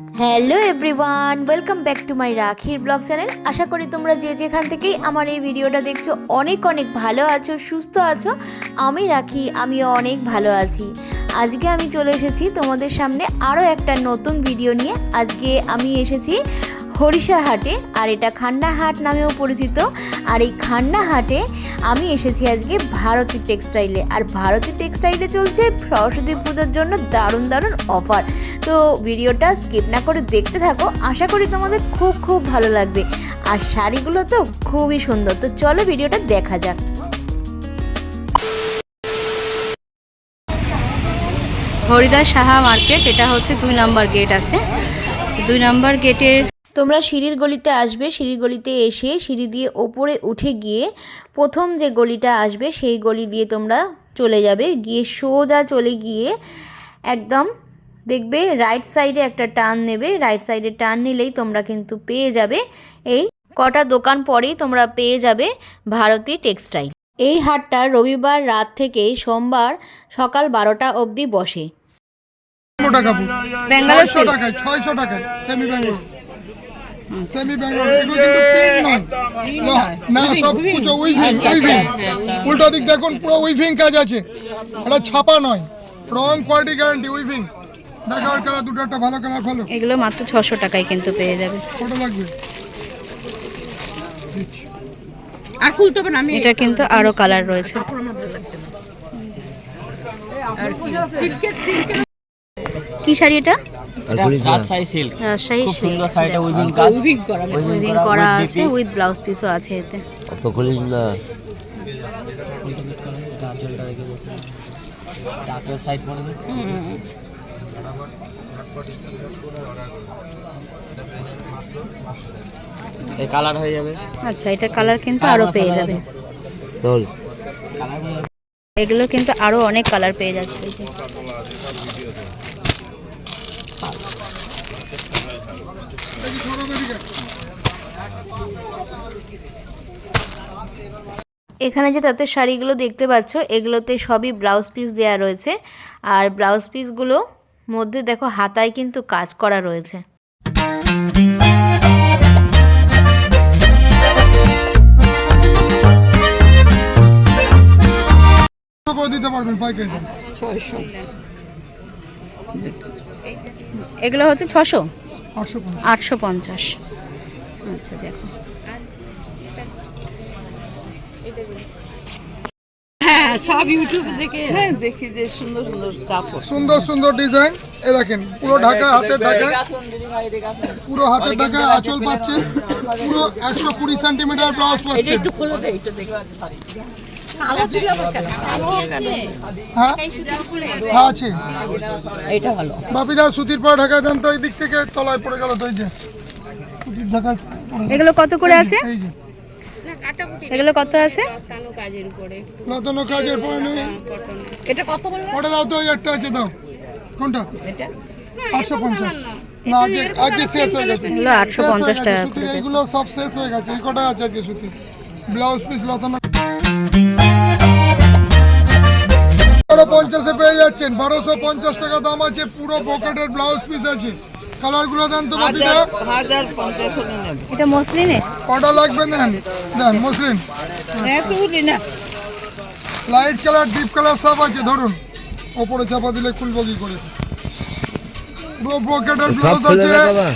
Hello everyone welcome back to my রাখির blog channel আশা করি তোমরা যে যেখান থেকেই আমার এই ভিডিওটা দেখছ, অনেক অনেক ভালো আছো, সুস্থ আছো। আমি রাখি, আমিও অনেক ভালো আছি। আজকে আমি চলে এসেছি তোমাদের সামনে আরও একটা নতুন ভিডিও নিয়ে। আজকে আমি এসেছি হাটে, আর এটা খান্না হাট নামেও পরিচিত। আর এই খান্না হাটে আমি এসেছি আজকে ভারতী টেক্সটাইলে। আর ভারতী টেক্সটাইলে চলছে সরস্বতী পুজোর জন্য দারুণ দারুণ অফার। তো ভিডিওটা স্কিপ না করে দেখতে থাকো, আশা করি তোমাদের খুব খুব ভালো লাগবে। আর শাড়িগুলো তো খুবই সুন্দর, তো চলো ভিডিওটা দেখা যাক। হরিদাস সাহা মার্কেট, এটা হচ্ছে দুই নাম্বার গেট আছে। দুই নাম্বার গেটের তোমরা সিঁড়ির গলিতে আসবে সিঁড়ির গলিতে এসে সিঁড়ি দিয়ে ওপরে উঠে গিয়ে প্রথম যে গলিটা আসবে সেই গলি দিয়ে তোমরা চলে যাবে। গিয়ে সোজা চলে গিয়ে একদম দেখবে রাইট সাইডে একটা টার্ন নেবে। রাইট সাইডে টার্ন নিলেই তোমরা কিন্তু পেয়ে যাবে। এই কটা দোকান পরেই তোমরা পেয়ে যাবে ভারতী টেক্সটাইল। এই হাটটা রবিবার রাত থেকে সোমবার সকাল বারোটা অবধি বসে। ব্যাঙ্গালোর টাকায় ছয়শো টাকায় সেমি ব্যাঙ্গালোর সেমি ব্যাঙ্গালোর এগুলো কিন্তু প্রিন্ট নয়। না- না সব কিছু উইভিং উইভিং উল্টো দিক দেখুন পুরো উইভিং কাজ আছে। এটা ছাপা নয়। রং কোয়ালিটি গ্যারান্টি উইভিং দেখার কালার দুটো একটা ভালো কালার ভালো এগুলো মাত্র ছশো টাকায় কিন্তু পেয়ে যাবে। কত লাগবে? আর খুলতে হবে না আমি এটা কিন্তু আরও কালার রয়েছে। কি শাড়ি এটা? রাজশাহী সিল্ক। রাজশাহী খুব শাড়িটা উইভিং কাজ উইভিং করা আছে উইথ ব্লাউজ পিসও আছে এতে। অত খুলিস না। সাইড এই কালার হয়ে যাবে। আচ্ছা এটার কালার কিন্তু আরও পেয়ে যাবে। দোল এগুলো কিন্তু আরও অনেক কালার পেয়ে যাচ্ছে এখানে যে তাতে শাড়িগুলো দেখতে পাচ্ছ এগুলোতে সবই ব্লাউজ পিস দেওয়া রয়েছে। আর ব্লাউজ পিসগুলো মধ্যে দেখো হাতায় কিন্তু কাজ করা রয়েছে। দিতে পারবেন পাইকারি? ছয়শো। এগুলো হচ্ছে ছশো? আটশো পঞ্চাশ। আটশো পঞ্চাশ। আচ্ছা দেখো। হ্যাঁ সব ইউটিউব দেখে হ্যাঁ দেখি যে সুন্দর সুন্দর কাপড়। সুন্দর সুন্দর ডিজাইন। এ দেখেন পুরো ঢাকা হাতের ঢাকায় পুরো হাতের ঢাকায় আঁচল পাচ্ছেন পুরো একশো কুড়ি সেন্টিমিটার ব্লাউজ পাচ্ছেন? হ্যাঁ আছে। এটা ভালো। বাপিদা সুতির পর ঢাকায় দেন তো এই দিক থেকে তলায় পড়ে গেল তো এই যে। এগুলো কত করে আছে? এগুলো কত আছে? লতানো কাজের পরে নেই। এটা কত ওটা দাও তো একটা আছে দাও। কোনটা? আটশো পঞ্চাশ। না। আজকে আজকে শেষ হয়ে গেছে। এগুলো আটশো পঞ্চাশ টাকা এইগুলো সব শেষ হয়ে গেছে। এই কটা আছে আজকে সুতির? ব্লাউজ পিস লতানো। বারো পঞ্চাশে পেয়ে যাচ্ছেন। বারোশো পঞ্চাশ টাকা দাম আছে। পুরো পকেটের ব্লাউজ পিস আছে। কালারগুলো দেন তো বাপিদা হাজার পঞ্চাশ হলে এটা মসলিনে? কটা লাগবে নেন? দেন মসলিন। একটু না। লাইট কালার ডিপ কালার সব আছে ধরুন। ওপরে চাপা দিলে খুলবো কি করে? পুরো পকেটের ব্লাউজ আছে।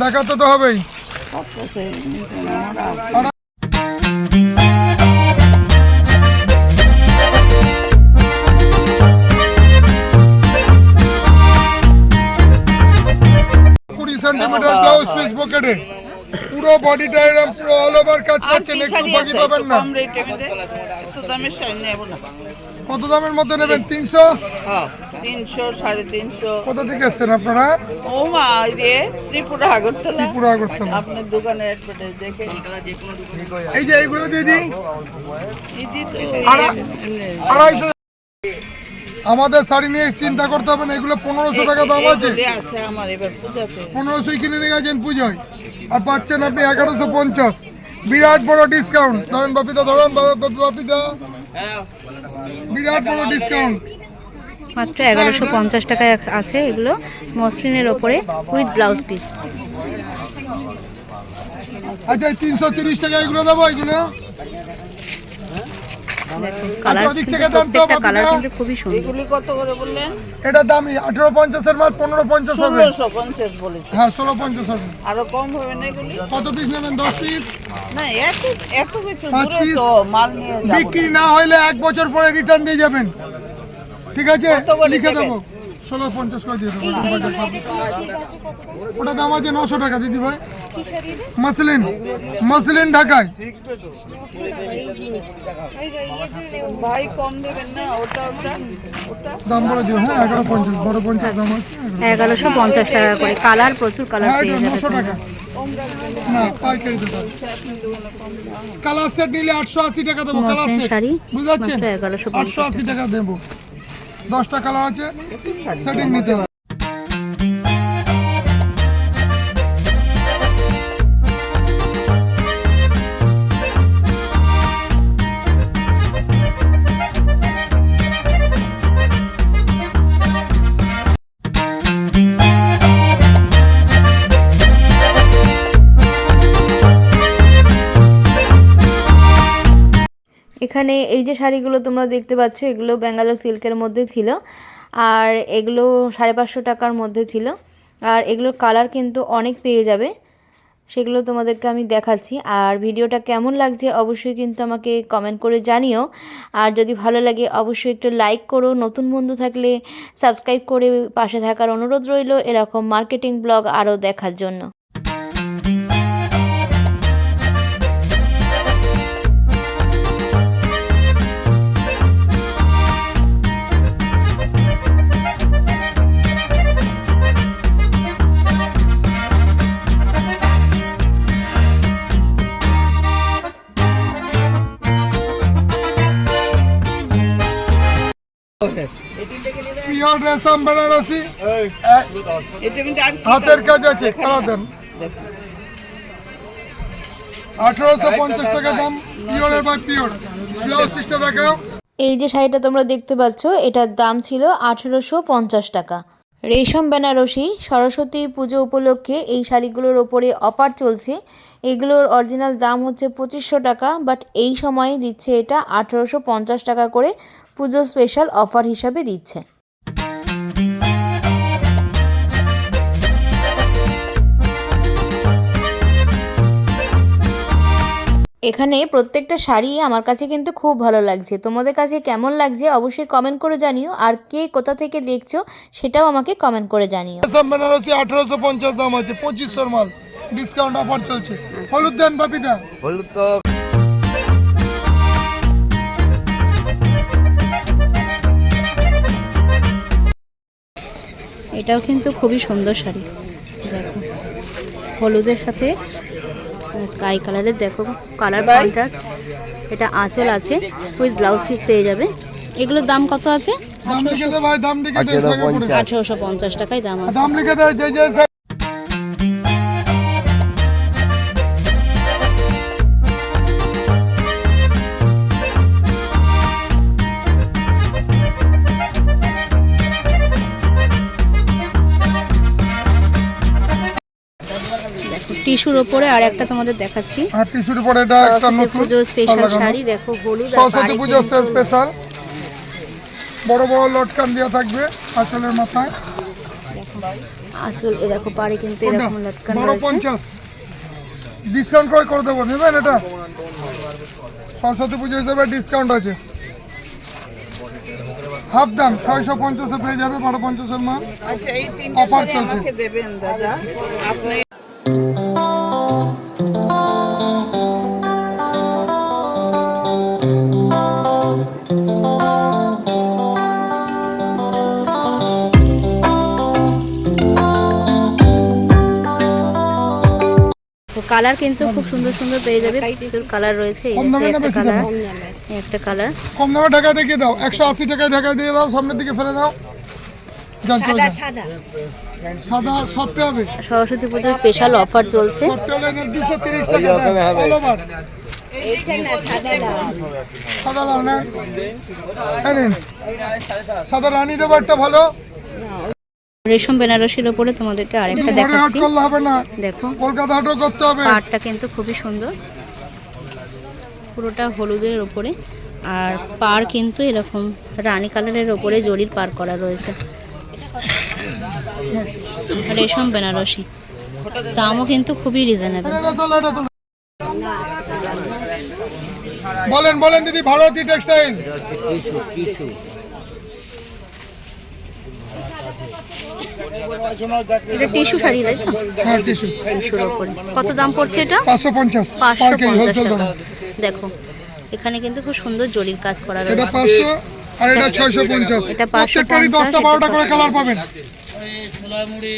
দেখাতে তো হবেই। সেন্টিমিটার ব্লাউজ পিস পকেটে পুরো বডিটা এরকম পুরো অল ওভার কাজ আর পাচ্ছেন কি একটু বাকি পাবেন না। কত দামের মধ্যে নেবেন? তিনশো? হ্যাঁ তিনশো সাড়ে তিনশো। কোথা থেকে এসছেন আপনারা? ও মা যে ত্রিপুরা আগরতলা। ত্রিপুরা আগরতলা। আপনার দোকানে অ্যাডভার্টাইজ দেখে এই যে এইগুলো দিই। ইজি তো আড়া- আড়াইশো আমাদের শাড়ি নিয়ে চিন্তা করতে হবে না এগুলো পনেরোশো টাকা দাম আছে। এইগুলি আছে আমার এবার পূজাতে। পনেরোশোই কিনে নিয়ে গেছেন পুজোয়। আর পাচ্ছেন আপনি এগারোশো পঞ্চাশ। বিরাট বড় ডিসকাউন্ট ধরেন বাপিদা ধরেন বাপিদা। বিরাট বড় ডিসকাউন্ট মাত্র এগারোশো পঞ্চাশ টাকায় আছে এগুলো মসলিনের ওপরে উইথ ব্লাউজ পিস আচ্ছা তিনশো তিরিশ টাকা এগুলো দেবো এগুলো। কালার প্রত্যেকটা কালার কিন্তু খুবই সুন্দর। এগুলি কত করে বললেন? এটা দামি আঠেরো পঞ্চাশের মাল পনেরো পঞ্চাশ হবে। ষোলোশো পঞ্চাশ হ্যাঁ ষোলো পঞ্চাশ হবে। আরও কম হবে না এগুলি? কত পিস নেবেন? দশ পিস না এত এত কিছু দূরে তো মাল নিয়ে যাব বিক্রি না। হলে এক বছর পরে রিটার্ন দিয়ে যাবেন। ঠিক আছে? লিখে দেবো। ষোলো পঞ্চাশ করে দিয়ে দেবো ওটা দাম আছে নশো টাকা দিদি ভাই। মাসলিন। মাসলিন ঢাকায়। ভাই কম দেবেন না ওটা ওটা ওটা। দাম বলে দিও হ্যাঁ এগারো পঞ্চাশ বড় পঞ্চাশ দাম আছে। এগারোশো পঞ্চাশ টাকা করে। কালার প্রচুর কালার হ্যাঁ নশো টাকা। না পাইকারি কালার সেট নিলে আটশো আশি টাকা দেবো কালার সেট। বুঝতে পারছেন? আটশো আশি টাকা দেবো। দশটা কালার আছে সেটিং নিতে হবে। এখানে এই যে শাড়িগুলো তোমরা দেখতে পাচ্ছ, এগুলো ব্যাঙ্গালোর সিল্কের মধ্যে ছিল। আর এগুলো সাড়ে পাঁচশো টাকার মধ্যে ছিল। আর এগুলোর কালার কিন্তু অনেক পেয়ে যাবে, সেগুলো তোমাদেরকে আমি দেখাচ্ছি। আর ভিডিওটা কেমন লাগছে অবশ্যই কিন্তু আমাকে কমেন্ট করে জানিও। আর যদি ভালো লাগে অবশ্যই একটু লাইক করো। নতুন বন্ধু থাকলে সাবস্ক্রাইব করে পাশে থাকার অনুরোধ রইল। এরকম মার্কেটিং ব্লগ আরও দেখার জন্য। পিওর রেশম বেনারসি হাতের কাজ আছে দেন। আঠারোশো পঞ্চাশ টাকা দাম পিওরের বাই পিওর ব্লাউজ পিসটা দেখাও। এই যে শাড়িটা তোমরা দেখতে পাচ্ছ এটার দাম ছিল আঠেরোশো পঞ্চাশ টাকা। রেশম বেনারসি সরস্বতী পুজো উপলক্ষে এই শাড়িগুলোর ওপরে অফার চলছে। এগুলোর অরিজিনাল দাম হচ্ছে পঁচিশশো টাকা বাট এই সময়ে দিচ্ছে এটা আঠেরোশো পঞ্চাশ টাকা করে। পুজো স্পেশাল অফার হিসাবে দিচ্ছে। এখানে প্রত্যেকটা শাড়ি আমার কাছে কিন্তু খুব ভালো লাগছে। তোমাদের কাছে কেমন লাগছে অবশ্যই কমেন্ট করে জানিও। আর কে কোথা থেকে দেখছ সেটাও আমাকে কমেন্ট করে জানিও। বেনারসি আঠারোশো পঞ্চাশ দাম আছে পঁচিশশোর মাল। ডিসকাউন্ট অফার চলছে। হলুদ দেন বাপিদা। হলুদ তো এটাও কিন্তু খুবই সুন্দর শাড়ি। দেখো হলুদের সাথে স্কাই কালারের দেখো কালার কন্ট্রাস্ট এটা আঁচল আছে উইথ ব্লাউজ পিস পেয়ে যাবে। এগুলোর দাম কত আছে। আঠেরোশো পঞ্চাশ। টাকায় দাম আছে। টিস্যুর ওপরে আর একটা তোমাদের দেখাচ্ছি। আর টিস্যুর উপরে এটা একটা সরস্বতী নতুন পুজো স্পেশাল শাড়ি দেখো হলুদ আর সরস্বতী পুজো স্পেশাল বড় বড় লটকান দেওয়া থাকবে আসলের মাথায়। আঁচল এ দেখো পাড়ে কিন্তু এরকম লটকান বড় রয়েছে। পঞ্চাশ। ডিসকাউন্ট করে করে দেবো নেবেন এটা? সরস্বতী পুজো হিসেবে ডিসকাউন্ট আছে। হাফ দাম ছয়শো পঞ্চাশে পেয়ে যাবে বারো পঞ্চাশের মাল। আচ্ছা এই তিনটা Offer চলছে। কালার কিন্তু খুব সুন্দর সুন্দর পেয়ে যাবে। প্রচুর কালার রয়েছে। এই যে একটা কালার দামে? একটা কালার। কম দামে ঢাকা দেখিয়ে দাও। একশো আশি টাকায় ঢাকা দিয়ে দাও সামনের দিকে ফেলে দাও। সরস্বতী পুজোর স্পেশাল অফার চলছে। হ্যাঁ। সাদা রানী দেবো একটা ভালো। রেশম বেনারসির ওপরে তোমাদেরকে আরেকটা দেখাচ্ছি। দেখো। কলকাতা হাটও করতে হবে। পাড়টা কিন্তু খুবই সুন্দর। পুরোটা হলুদের ওপরে। আর পার কিন্তু এরকম রানী কালারের ওপরে জরির পার করা রয়েছে। রেশম বেনারসি। দামও কিন্তু খুবই রিজনেবল। বলেন বলেন দিদি ভারতী টেক্সটাইল। এটা টিস্যু শাড়ি তাই তো? হ্যাঁ টিস্যু। টিস্যুর ওপরে। কত দাম পড়ছে এটা? পাঁচশো পঞ্চাশ। পাঁচশো পঞ্চাশ টাকা। দেখো এখানে কিন্তু খুব সুন্দর জরির কাজ করা এটা পাঁচশো আর এটা ছয়শো পঞ্চাশ। এটা 550, প্রত্যেকটারই দশটা বারোটা করে 650 কালার পাবেন। টিস্যুর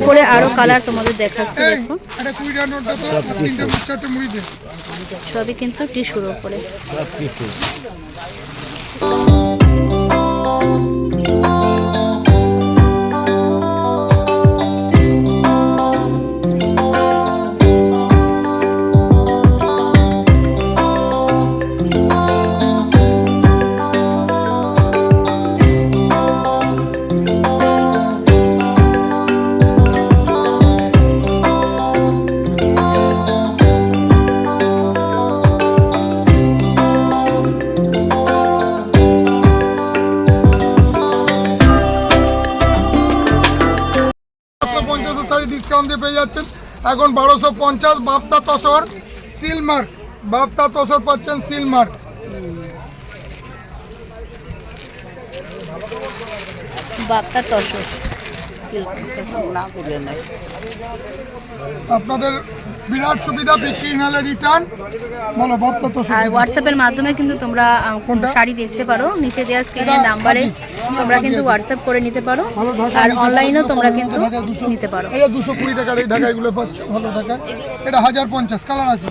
ওপরে আরও কালার তোমাদের দেখাচ্ছি দেখো। সবই কিন্তু টিস্যুর ওপরে ডিসকাউন্ট দিয়ে পেয়ে যাচ্ছেন। এখন বারোশো পঞ্চাশ বাপ্তা তসর সিলমার্ক বাপ্তা তসর পাচ্ছেন সিলমার্ক বাপ্তা তসর। আপনাদের বিরাট সুবিধা বিক্রি নাহলে রিটার্ন বলো বাপ্তা তসর আর হোয়াটসঅ্যাপের মাধ্যমে কিন্তু তোমরা? শাড়ি দেখতে পারো। নিচে দেওয়া স্ক্রিনের নাম্বারে তোমরা কিন্তু হোয়াটসঅ্যাপ করে নিতে পারো। আর অনলাইনেও তোমরা কিন্তু। নিতে পারো। এই দুশো কুড়ি টাকার এই ঢাকা এগুলো পাচ্ছ? ভালো ঢাকা। এটা হাজার পঞ্চাশ। কালার আছে?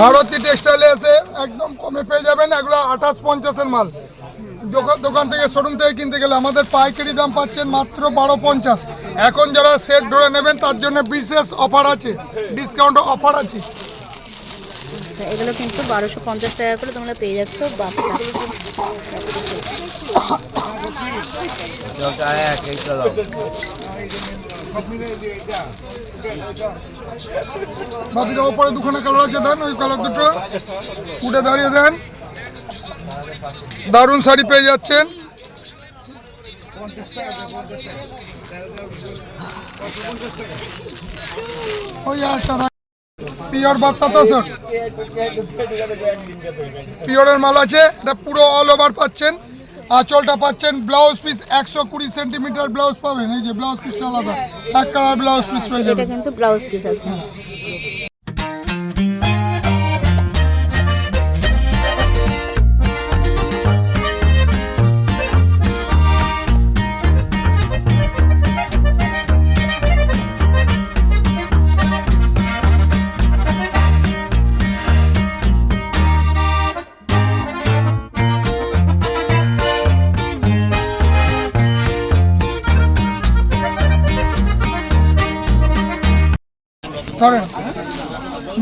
ভারতী টেক্সটাইলে এসে একদম কমে পেয়ে যাবেন। এগুলো আঠাশ পঞ্চাশের মাল। দোকান দোকান থেকে শোরুম থেকে কিনতে গেলে আমাদের পাইকারি দাম পাচ্ছেন মাত্র বারো পঞ্চাশ। এখন যারা সেট ধরে নেবেন তার জন্য বিশেষ অফার আছে। ডিসকাউন্ট অফার আছে। আচ্ছা, এগুলো কিন্তু বারোশো পঞ্চাশ টাকা করে তোমরা পেয়ে যাচ্ছ বাপ্তা বাকিটা ওপরে দুখানা কালার আছে, দেন ওই কালার দুটো। উঠে দাঁড়িয়ে দেন। দারুণ শাড়ি পেয়ে যাচ্ছেন। ওই পিওর বার্তা তো স্যার পিওরের মাল আছে, এটা পুরো অল ওভার পাচ্ছেন। আঁচলটা পাচ্ছেন ব্লাউজ পিস একশো কুড়ি সেন্টিমিটার ব্লাউজ পাবেন। এই যে ব্লাউজ পিসটা আলাদা। এক কালার ব্লাউজ পিস পেয়ে এটা যাবেন। কিন্তু ব্লাউজ পিস আছে।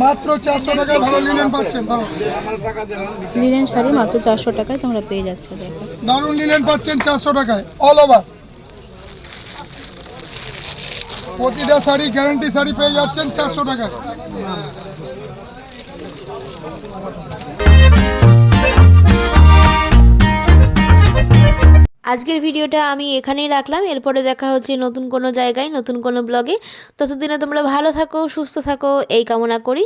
মাত্র চারশো টাকায় ভালো লিনেন পাচ্ছেন লিনেন শাড়ি মাত্র চারশো টাকায় তোমরা পেয়ে যাচ্ছ দেখো। দারুণ লিনেন পাচ্ছেন চারশো টাকায় অল ওভার প্রতিটা শাড়ি গ্যারান্টি শাড়ি পেয়ে যাচ্ছেন চারশো টাকায়। আজকের ভিডিওটা আমি এখানেই রাখলাম। এরপরে দেখা হচ্ছে নতুন কোনো জায়গায়, নতুন কোনো ব্লগে। ততদিনে তোমরা ভালো থাকো, সুস্থ থাকো, এই কামনা করি।